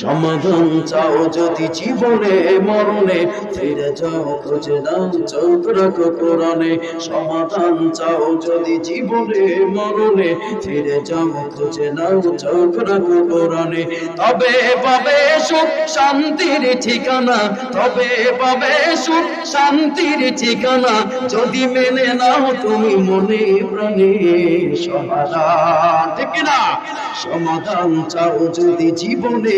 সমাধান চাও যদি জীবনে, মরণে, ফিরে যাও খুঁজে দাও চোখ রাখো কোরআনে। সমাধান চাও যদি জীবনে, মরণে, ফিরে যাও খুঁজে নাও, চোখ রাখো কোরআনে। তবে পাবে সুখ শান্তির ঠিকানা, তবে পাবে সুখ শান্তির ঠিকানা। যদি মেনে নাও তুমি মনে প্রাণে সমাধান, ঠিক না সমাধান চাও যদি জীবনে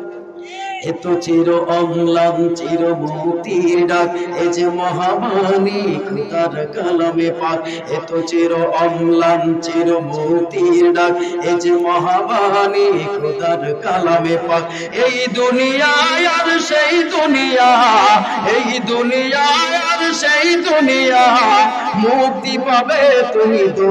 এত চির অম্লান, চির মুক্তির ডাক। এ যে মহামানী তার কালামে পাক। এত চির অম্লান, চির মুক্তির ডাক। এ যে মহামানী তার কালামে পাক। এই দুনিয়ায় আর সেই দুনিয়া, এই দুনিয়ায় সেই দুনিয়া মুক্তি পাবে তুমি তো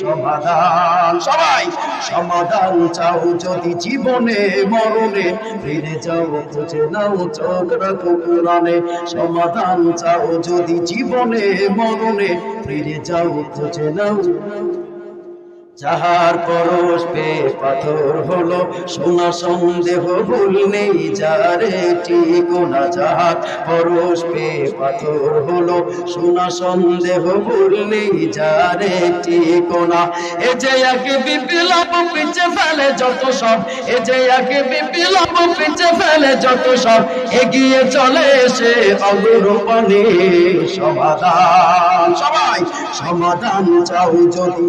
সমাধান, সবাই সমাধান চাও যদি জীবনে, মরণে। ফিরে যাও, খুঁজে নাও, চোখ রাখো কোরআনে। সমাধান চাও যদি জীবনে, মরণে। ফিরে যাও, খুঁজে নাও। যাহার পরশ পে পাথর হলো, সোনা সন্দেহ ভুল নেই, যারে ঠিকোনা যাহার পরশ পে পাথর হলো, সোনা সন্দেহ ভুল নেই, যারে ঠিকোনা এ যে একে বিপ্লব পিছে ফেলে যত সব, এ যে একে বিপ্লব পিছে ফেলে যত সব, এগিয়ে চলে সে অগ্রপানে সমাধান, সবাই সমাধান চাও যদি।